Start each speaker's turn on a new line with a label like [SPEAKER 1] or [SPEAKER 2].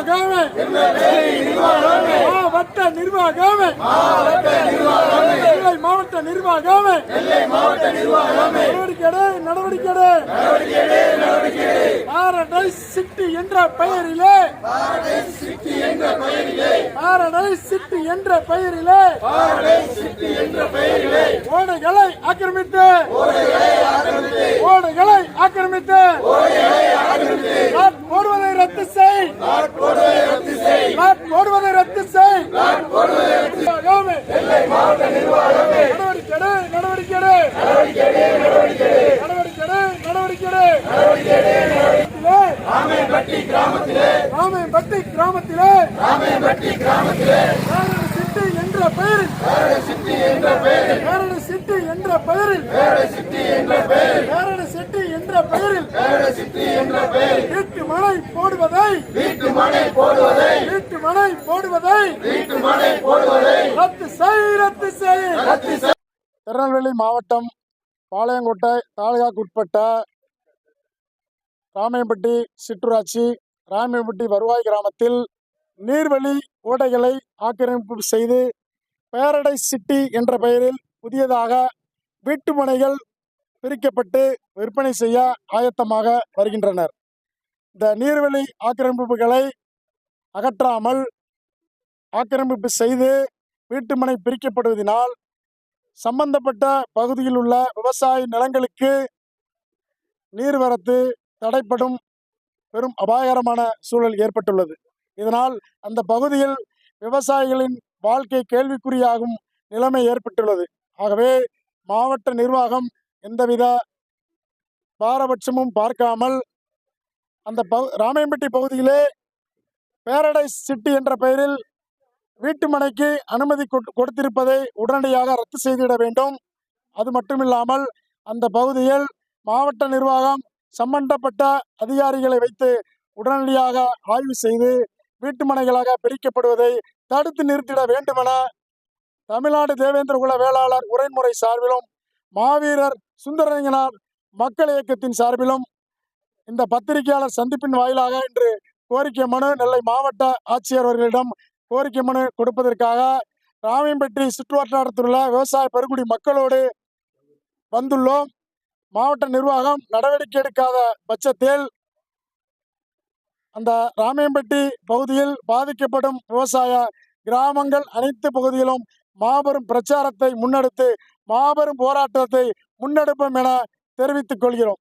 [SPEAKER 1] நிர்வாகமே. மாவட்ட நிர்வாகமே. நெல்லை மாவட்ட நிர்வாகமே. நடவடிக்கை நடவடிக்கை பாரடைஸ் சிட்டி என்ற பெயரிலே. பாரடைஸ் சிட்டி என்ற பெயரிலே. ஓடைகளை ஆக்கிரமித்து. ஓடைகளை ஆக்கிரமித்து நாட் போடுவதை ரத்து செய் நாட் போடுவதை ரத்து செய் நிர்வாகமே. நடவடிக்கை நடவடிக்கை. நடவடிக்கை எடு, நடவடிக்கை எடு. கிராமத்திலே, ராமையன்பட்டி கிராமத்திலே. வேறொரு சிட்டி என்ற பெயரில். வேறொரு சிட்டி என்ற பெயரில். வேறொரு சிட்டி என்ற பெயரில். வீட்டு மனை போடுவதை. வீட்டு மனை போடுவதை. வீட்டு மனை போடுவதை. வீட்டு மனை போடுவதை. திருநெல்வேலி மாவட்டம் பாளையங்கோட்டை தாலுகாக்கு உட்பட்ட ராமையம்பட்டி சிற்றூராட்சி ராமையம்பட்டி வருவாய் கிராமத்தில் நீர்வழி ஓடைகளை ஆக்கிரமிப்பு செய்து பேரடைஸ் சிட்டி என்ற பெயரில் புதியதாக வீட்டுமனைகள் பிரிக்கப்பட்டு விற்பனை செய்ய ஆயத்தமாக வருகின்றனர். இந்த நீர்வழி ஆக்கிரமிப்புகளை அகற்றாமல் ஆக்கிரமிப்பு செய்து வீட்டுமனை பிரிக்கப்படுவதனால் சம்பந்தப்பட்ட பகுதியில் உள்ள விவசாய நிலங்களுக்கு நீர்வரத்து தடைப்படும் பெரும் அபாயகரமான சூழல் ஏற்பட்டுள்ளது. இதனால் அந்த பகுதியில் விவசாயிகளின் வாழ்க்கை கேள்விக்குறியாகும் நிலைமை ஏற்பட்டுள்ளது. ஆகவே மாவட்ட நிர்வாகம் எந்தவித பாரபட்சமும் பார்க்காமல் அந்த பகு ராமையம்பட்டி பகுதியிலே பேரடைஸ் சிட்டி என்ற பெயரில் வீட்டுமனைக்கு அனுமதி கொடு- கொடுத்திருப்பதை உடனடியாக ரத்து செய்திட வேண்டும். அது மட்டுமில்லாமல் அந்த பகுதியில் மாவட்ட நிர்வாகம் சம்பந்தப்பட்ட அதிகாரிகளை வைத்து உடனடியாக ஆய்வு செய்து வீட்டுமனைகளாக பிரிக்கப்படுவதை தடுத்து நிறுத்திட வேண்டுமென தமிழ்நாடு தேவேந்திர குல வேளாளர் உரைமுறை சார்பிலும் மாவீரர் சுந்தரலிங்கனார் மக்கள் இயக்கத்தின் சார்பிலும் இந்த பத்திரிகையாளர் சந்திப்பின் வாயிலாக இன்று கோரிக்கை மனு நெல்லை மாவட்ட ஆட்சியர் அவர்களிடம் கோரிக்கை மனு கொடுப்பதற்காக ராமியம்பட்டி சுற்றுவட்டாரத்தில் உள்ள விவசாய பெருங்குடி மக்களோடு வந்துள்ளோம். மாவட்ட நிர்வாகம் நடவடிக்கை எடுக்காத பட்சத்தில் அந்த ராமியம்பட்டி பகுதியில் பாதிக்கப்படும் விவசாய கிராமங்கள் அனைத்து பகுதியிலும் மாபெரும் பிரச்சாரத்தை முன்னெடுத்து மாபெரும் போராட்டத்தை முன்னெடுப்போம் என தெரிவித்துக் கொள்கிறோம்.